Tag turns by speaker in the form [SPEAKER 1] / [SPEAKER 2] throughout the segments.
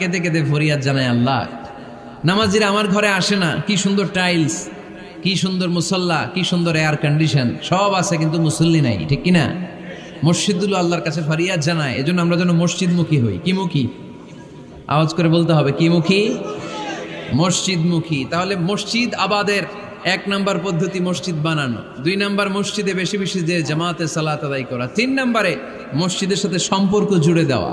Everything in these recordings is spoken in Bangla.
[SPEAKER 1] কেঁদে কেঁদে ফরিয়াদ জানায় আল্লাহ। নামাজিরা আমার ঘরে আসে না, কি সুন্দর টাইলস কি সুন্দর মুসল্লা, কি সুন্দর এয়ার কন্ডিশন সব আছে কিন্তু মুসল্লি নাই, ঠিক কিনা? মসজিদুল আল্লাহর কাছে ফরিয়াদ জানায়, এজন্য আমরা যেন মসজিদমুখী হই। কি মুখী? আওয়াজ করে বলতে হবে, কি মুখী? মসজিদমুখী। তাহলে মসজিদ আবাদের এক নাম্বার পদ্ধতি মসজিদ বানানো। দুই নাম্বার মসজিদে বেশি বেশি যে জামাতে সালাত আদায় করা। তিন নাম্বারে মসজিদের সাথে সম্পর্ক জুড়ে দেওয়া।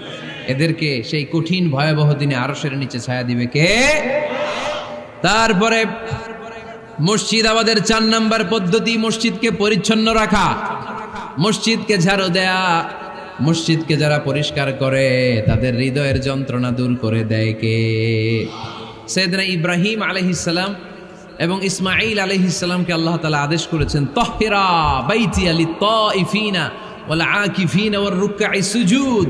[SPEAKER 1] এদেরকে সেই কঠিন ভয়াবহ দিনে আরশের নিচে ছায়া দিবে কে? তারপরে মসজিদ আমাদের চার নাম্বার পদ্ধতি, মসজিদকে পরিচ্ছন্ন রাখা। মসজিদকে ঝাড়ু দেয়া। মসজিদকে যারা পরিষ্কার করে, তাদের হৃদয়ের যন্ত্রণা দূর করে দেয় কে? সৈয়দনা ইব্রাহিম আলহিসাল্লাম এবং ইসমাইল আলহিসাল্লামকে আল্লাহ তালা আদেশ করেছেন তহেরা বাইতি আলি তিফিনা ওয়ালা আকিফিনা ওয়ার রুক্কাই সুজুদ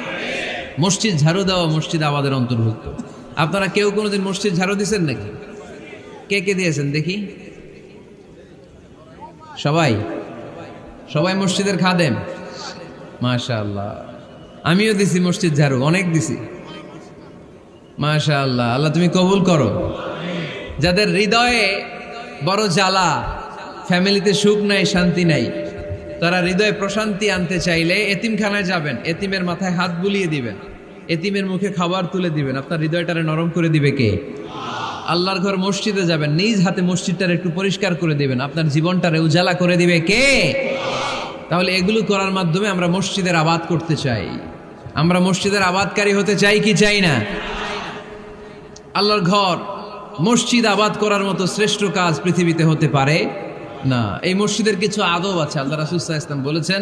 [SPEAKER 1] মসজিদ ঝাড়ু দেওয়া মসজিদ আমাদের অন্তর্ভুক্ত। আপনারা কেউ কোনোদিন মসজিদ ঝাড়ু দিয়েছেন নাকি? কে কে দিয়েছেন দেখি? সবাই? সবাই মসজিদের খাদেম? মাশা আল্লাহ আমিও দিছি মসজিদ ঝাড়ু, অনেক দিছি। মাশা আল্লাহ আল্লাহ তুমি কবুল করো। যাদের হৃদয়ে বড় জ্বালা, ফ্যামিলিতে সুখ নাই, শান্তি নাই, তারা হৃদয়ে প্রশান্তি আনতে চাইলে এতিমখানায় যাবেন, এতিমের মাথায় হাত বুলিয়ে দিবেন। এতিমের মুখে খাবার তুলে দিবেন। আপনার হৃদয়টারে নরম করে দিবে কে? আল্লাহর ঘর মসজিদে যাবেন, নিজ হাতে মসজিদটার একটু পরিষ্কার করে দিবেন। আপনার জীবনটারে উজালা করে দিবে কে? তাহলে এগুলো করার মাধ্যমে আমরা মসজিদের আবাদ করতে চাই। আমরা মসজিদের আবাদকারী হতে চাই কি চাই না? আল্লাহর ঘর মসজিদ আবাদ করার মতো শ্রেষ্ঠ কাজ পৃথিবীতে হতে পারে না। এই মসজিদের কিছু আদব আছে। আল্লাহ রাসুসাহ ইসলাম বলেছেন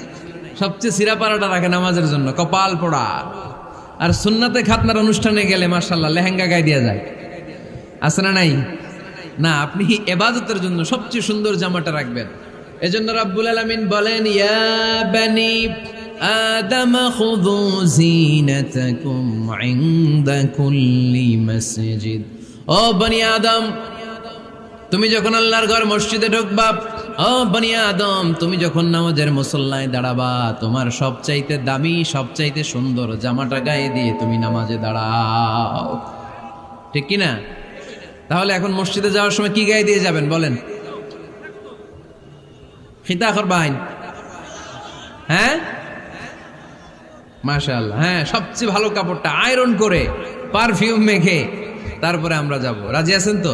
[SPEAKER 1] সবচেয়ে সিরা পাড়াটা রাখে নামাজের জন্য, কপাল পোড়া। আর সুন্নাতে খাতনার অনুষ্ঠানে গেলে মার্শাল্লাহ লেহেঙ্গা গায়ে দেওয়া যায়। আছে না নাই? না, আপনি এবাদতের জন্য সবচেয়ে সুন্দর জামাটা রাখবেন। এজন্য রাব্বুল আলামিন বলেন, ইয়া বানি আদম, খুযু জিনাতাকুম ইনদা কুল্লি মসজিদ। ও বনি আদম, তুমি যখন আল্লাহর ঘর মসজিদে ঢুকবা ও বনি আদম, তুমি যখন নামাজের মুসল্লায় দাঁড়াবা, তোমার সবচাইতে দামি, সবচাইতে সুন্দর জামাটা গায়ে দিয়ে তুমি নামাজে দাঁড়াও। ঠিক কি না তাহলে এখন মসজিদে যাওয়ার সময় কি গায়ে দিয়ে যাবেন, বলেন? খিতা করবাইন হ্যাঁ? মাশাআল্লাহ হ্যাঁ সবচেয়ে ভালো কাপড়টা আয়রন করে, পারফিউম মেখে, তারপরে আমরা যাব। রাজি আছেন তো?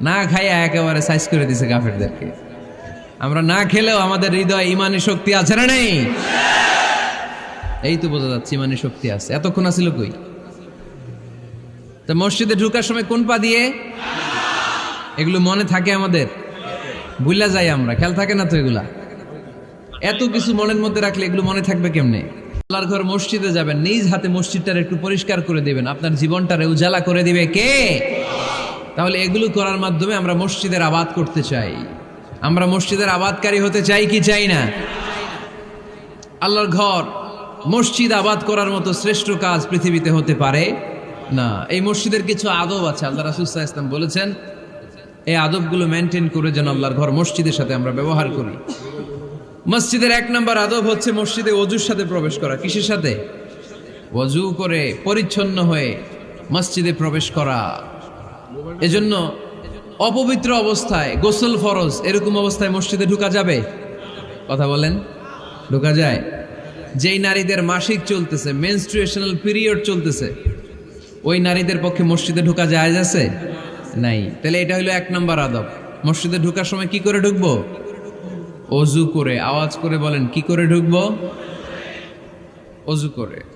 [SPEAKER 1] না খাইয়া একেবারে সাইজ করে দিছে কাফেরদেরকে। আমরা না খেলেও আমাদের হৃদয় ইমানি শক্তি আছে না নেই? এই তো বোঝা যাচ্ছে ইমানি শক্তি আছে। এতক্ষণ আছিল কই? তা মসজিদে ঢুকার সময় কোন পা দিয়ে? এগুলো মনে থাকে আমাদের। ভুলা যাই আমরা। খেয়াল থাকে না তো এগুলা? এত কিছু মনের মধ্যে রাখলে এগুলো মনে থাকবে কেমনে? আল্লাহর ঘর মসজিদে যাবেন, নিজ হাতে মসজিদটার একটু পরিষ্কার করে দিবেন। আপনার জীবনটারে উজালা করে দিবে কে? তাহলে এগুলো করার মাধ্যমে আমরা মসজিদের আবাদ করতে চাই। আমরা মসজিদের আবাদকারী হতে চাই কি চাই না? আল্লাহর ঘর, মসজিদ আবাদ করার মতো শ্রেষ্ঠ কাজ পৃথিবীতে হতে পারে? না। এই মসজিদের কিছু আদব আছে। আল্লাহ রাসুসাহ ইসলাম বলেছেন, এই আদবগুলো মেনটেন করে যেন আল্লাহর ঘর মসজিদের সাথে আমরা ব্যবহার করি। মসজিদের এক নম্বর আদব হচ্ছে মসজিদে অজুর সাথে প্রবেশ করা। কিসের সাথে? অজু করে, পরিচ্ছন্ন হয়ে মসজিদে প্রবেশ করা। এজন্য অপবিত্র অবস্থায় গোসল ফরজ এরকম অবস্থায় মসজিদে ঢুকা যাবে? কথা বলেন। ঢুকা যায়। যেই নারীদের মাসিক চলতেছে মেনস্ট্রুয়েশনাল পিরিয়ড চলতেছে, ওই নারীদের পক্ষে মসজিদে ঢুকা যায় আছে? নাই। তাহলে এটা হলো এক নম্বর আদব। মসজিদে ঢুকার সময় কি করে ঢুকবো? অজু করে। আওয়াজ করে বলেন, কি করে ঢুকবো? অজু করে।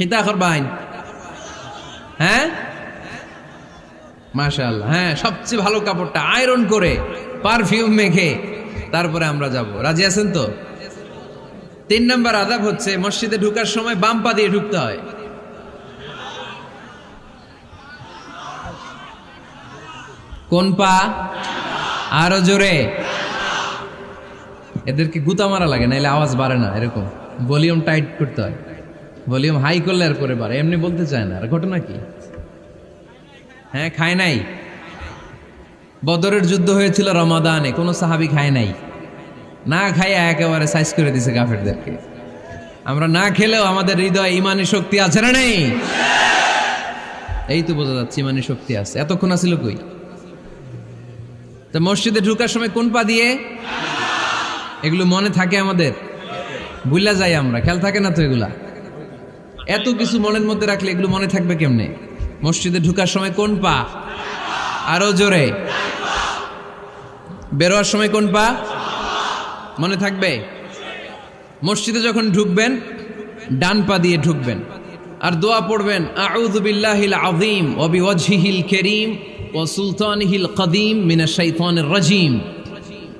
[SPEAKER 1] খিতা করবাইন হ্যাঁ? মাশাআল্লাহ হ্যাঁ সবচেয়ে ভালো কাপড়টা আয়রন করে পারফিউম মেখে, তারপরে আমরা যাব। রাজি আছেন তো? তিন নম্বর আদাব হচ্ছে, মসজিদে ঢুকার সময় বাম পা দিয়ে ঢুকতে হয়। কোন পা? আরও জোরে। এদেরকে গুতা মারা লাগে, নাইলে আওয়াজ বাড়ে না, এরকম। ভলিউম টাইট করতে হয়। ভলিউম হাই করলে আর করে বাড়ে, এমনি বলতে চায় না। আর ঘটনা কি? হ্যাঁ খায় নাই। বদরের যুদ্ধ হয়েছিল রমাদানে, কোনো সাহাবি খায় নাই। না খাইয়া একেবারে সাইজ করে দিছে কাফেরদেরকে। আমরা না খেলেও আমাদের হৃদয় ইমানি শক্তি আছে না নেই? এই তো বোঝা যাচ্ছে ইমানি শক্তি আছে। এতক্ষণ আছিল কই? তা মসজিদে ঢুকার সময় কোন পা দিয়ে? এগুলো মনে থাকে আমাদের? বুঝলা যাই আমরা, খেয়াল থাকে না তো এগুলা? এত কিছু মনের মধ্যে রাখলে এগুলো মনে থাকবে কেমনে? মসজিদে ঢুকার সময় কোন পা? আরও জোরে। বেরোয়ার সময় কোন পা? মনে থাকবে? মসজিদে যখন ঢুকবেন, ডান পা দিয়ে ঢুকবেন। আর দোয়া পড়বেন, আউযু বিল্লাহিল আযীম ওয়া বিওয়াজহিল কারীম ওয়া সুলতানিহিল কদীম মিনাশ শাইতানির রাজীম।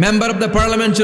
[SPEAKER 1] member of the parliament